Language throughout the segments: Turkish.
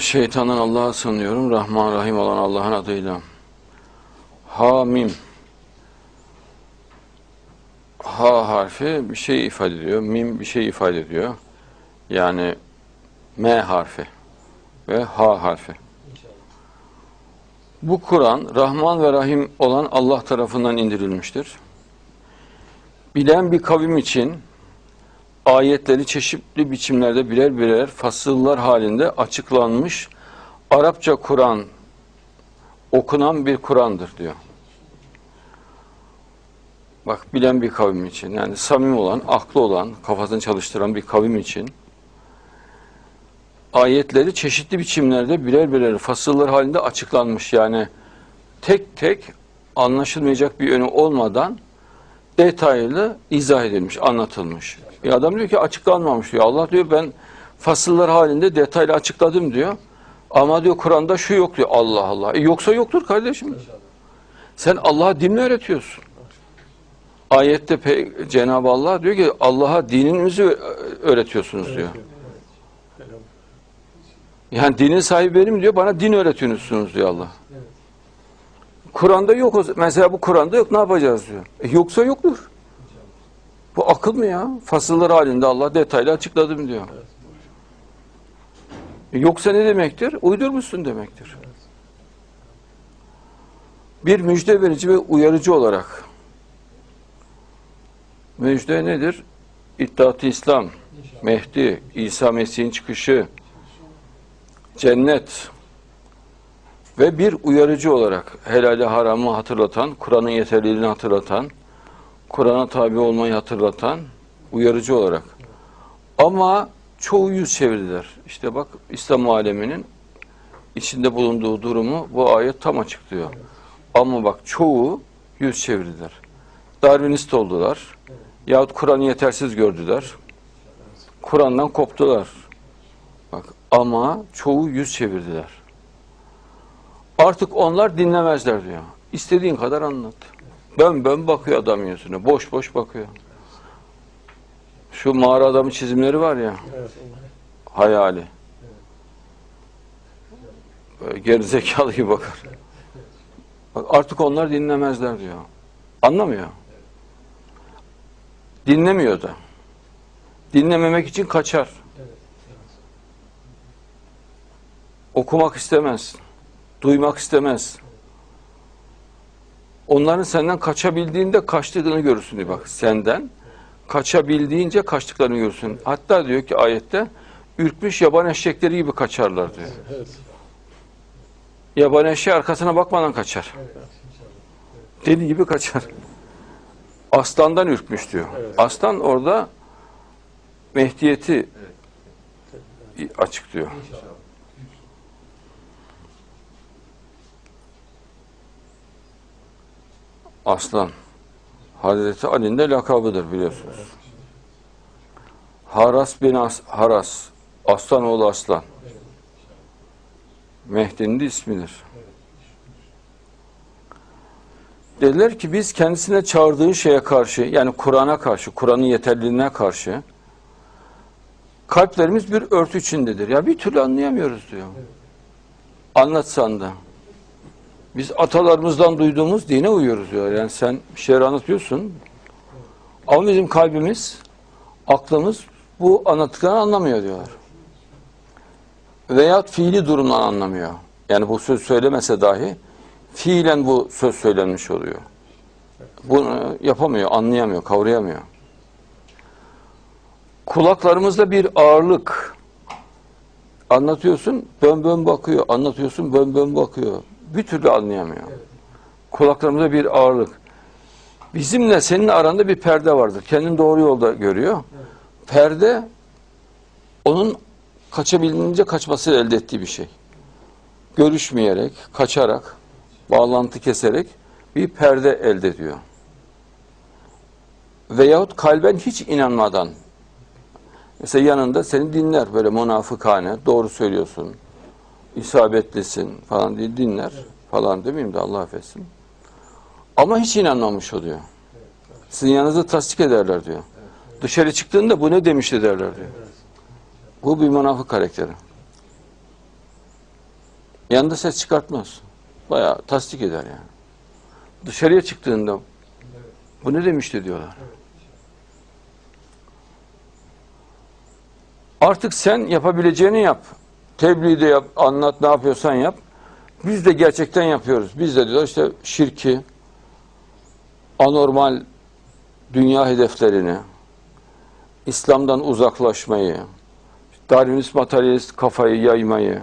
Şeytandan Allah'a sığınıyorum. Rahman Rahim olan Allah'ın adıyla. Hamim. Ha harfi bir şey ifade ediyor. Mim bir şey ifade ediyor. Yani M harfi ve H harfi. Bu Kur'an Rahman ve Rahim olan Allah tarafından indirilmiştir. Bilen bir kavim için ayetleri çeşitli biçimlerde birer birer fasıllar halinde açıklanmış Arapça Kur'an okunan bir Kur'an'dır diyor. Bak bilen bir kavim için yani samimi olan, aklı olan, kafasını çalıştıran bir kavim için ayetleri çeşitli biçimlerde birer birer fasıllar halinde açıklanmış. Yani tek tek anlaşılmayacak bir yönü olmadan detaylı izah edilmiş, anlatılmış. Bir adam diyor ki açıklanmamış diyor. Allah diyor ben fasıllar halinde detaylı açıkladım diyor. Ama diyor Kur'an'da şu yok diyor. Allah Allah. E yoksa yoktur kardeşim. Sen Allah'a din mi öğretiyorsun? Ayette Cenab-ı Allah diyor ki Allah'a dininizi öğretiyorsunuz diyor. Yani dinin sahibi benim diyor. Bana din öğretiyorsunuz diyor Allah. Kur'an'da yok. Mesela bu Kur'an'da yok. Ne yapacağız diyor. E yoksa yoktur. Bu akıl mı ya? Fasıllar halinde Allah detaylı açıkladım diyor. E yoksa ne demektir? Uydurmuşsun demektir. Bir müjde verici ve uyarıcı olarak müjde nedir? İttihat-ı İslam, Mehdi, İsa Mesih'in çıkışı, cennet ve bir uyarıcı olarak helali haramı hatırlatan, Kur'an'ın yeterliliğini hatırlatan, Kur'an'a tabi olmayı hatırlatan uyarıcı olarak. Ama çoğu yüz çevirdiler. İşte bak İslam aleminin içinde bulunduğu durumu bu ayet tam açıklıyor. Ama bak çoğu yüz çevirdiler. Darwinist oldular. Yahut Kur'an'ı yetersiz gördüler. Kur'an'dan koptular. Bak ama çoğu yüz çevirdiler. Artık onlar dinlemezler diyor. İstediğin kadar anlat. Bön bön bakıyor adam yüzüne. Boş boş bakıyor. Şu mağara adamı çizimleri var ya. Hayali. Böyle gerizekalı gibi bakar. Bak artık onlar dinlemezler diyor. Anlamıyor. Dinlemiyor da. Dinlememek için kaçar. Okumak istemez. Duymak istemez. Onların senden kaçabildiğinde kaçtığını görürsün diyor bak senden. Kaçabildiğince kaçtıklarını görürsün. Hatta diyor ki ayette ürkmüş yaban eşekleri gibi kaçarlar diyor. Yaban eşeği arkasına bakmadan kaçar. Deli gibi kaçar. Aslandan ürkmüş diyor. Aslan orada Mehdiyeti açıklıyor. Aslan. Hazreti Ali'nin de lakabıdır biliyorsunuz. Haras bin As Haras. Aslan oğlu Aslan. Mehdi'nin de ismidir. Dediler ki biz kendisine çağırdığı şeye karşı yani Kur'an'a karşı, Kur'an'ın yeterliliğine karşı kalplerimiz bir örtü içindedir. Ya bir türlü anlayamıyoruz diyor. Anlatsan da. Biz atalarımızdan duyduğumuz dine uyuyoruz diyor. Yani sen bir şeyler anlatıyorsun. Ama bizim kalbimiz, aklımız bu anlattıklarını anlamıyor diyorlar. Veyahut fiili durumdan anlamıyor. Yani bu söz söylemese dahi fiilen bu söz söylenmiş oluyor. Bunu yapamıyor, anlayamıyor, kavrayamıyor. Kulaklarımızda bir ağırlık. Anlatıyorsun, bön bön bakıyor. Anlatıyorsun, bön bön bakıyor. Bir türlü anlayamıyor. Kulaklarımızda bir ağırlık. Bizimle senin aranda bir perde vardır. Kendini doğru yolda görüyor. Perde onun kaçabildiğince kaçması elde ettiği bir şey. Görüşmeyerek, kaçarak, bağlantı keserek bir perde elde ediyor. Veyahut kalben hiç inanmadan mesela yanında seni dinler böyle münafıkane, doğru söylüyorsun, isabetlisin falan diye dinler falan demeyeyim de Allah affetsin. Ama hiç inanmamış oluyor. Sizin yanınızda tasdik ederler diyor. Dışarı çıktığında bu ne demişti derler diyor. Bu bir münafık karakteri. Yanında ses çıkartmaz. Bayağı tasdik eder yani. Dışarıya çıktığında bu ne demişti diyorlar. Artık sen yapabileceğini yap. Tebliğ de yap, anlat, ne yapıyorsan yap. Biz de gerçekten yapıyoruz. Biz de diyorlar işte şirki, anormal dünya hedeflerini, İslam'dan uzaklaşmayı, Darwinist materyalist kafayı yaymayı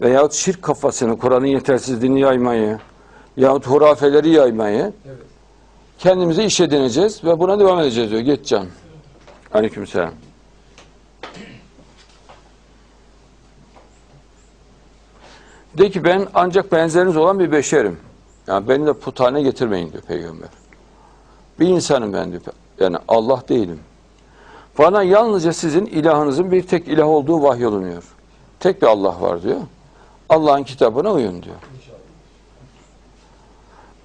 veyahut şirk kafasını, Kur'an'ın yetersizliğini yaymayı yahut hurafeleri yaymayı Evet. kendimize iş edineceğiz ve buna devam edeceğiz diyor. Geç can. Aleykümselam. De ki ben ancak benzeriniz olan bir beşerim. Yani beni de putane getirmeyin diyor peygamber. Bir insanım ben diyor. Yani Allah değilim. Bana yalnızca sizin ilahınızın bir tek ilah olduğu vahyolunuyor. Tek bir Allah var diyor. Allah'ın kitabına uyun diyor.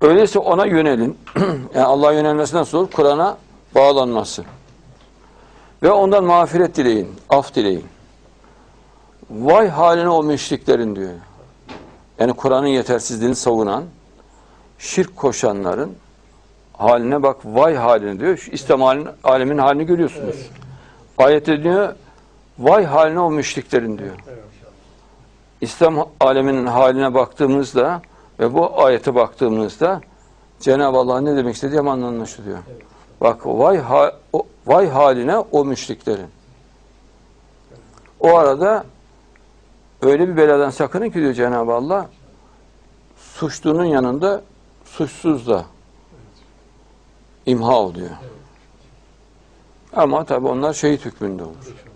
Öyleyse ona yönelin. yani Allah'a yönelmesi nasıl olur? Kur'an'a bağlanması. Ve ondan mağfiret dileyin, af dileyin. Vay haline o müşriklerin diyor. Yani Kur'an'ın yetersizliğini savunan, şirk koşanların haline bak, vay haline diyor. Şu İslam halin, alemin halini görüyorsunuz. Ayette diyor, vay haline o müşriklerin diyor. Evet. İslam aleminin haline baktığımızda ve bu ayete baktığımızda Cenab-ı Allah ne demek istediği hemen anlaşılıyor. Evet. Bak vay ha, vay haline o müşriklerin. O arada öyle bir beladan sakının ki diyor Cenab-ı Allah suçlunun yanında suçsuz da imha oluyor. Ama tabi onlar şehit hükmünde olur.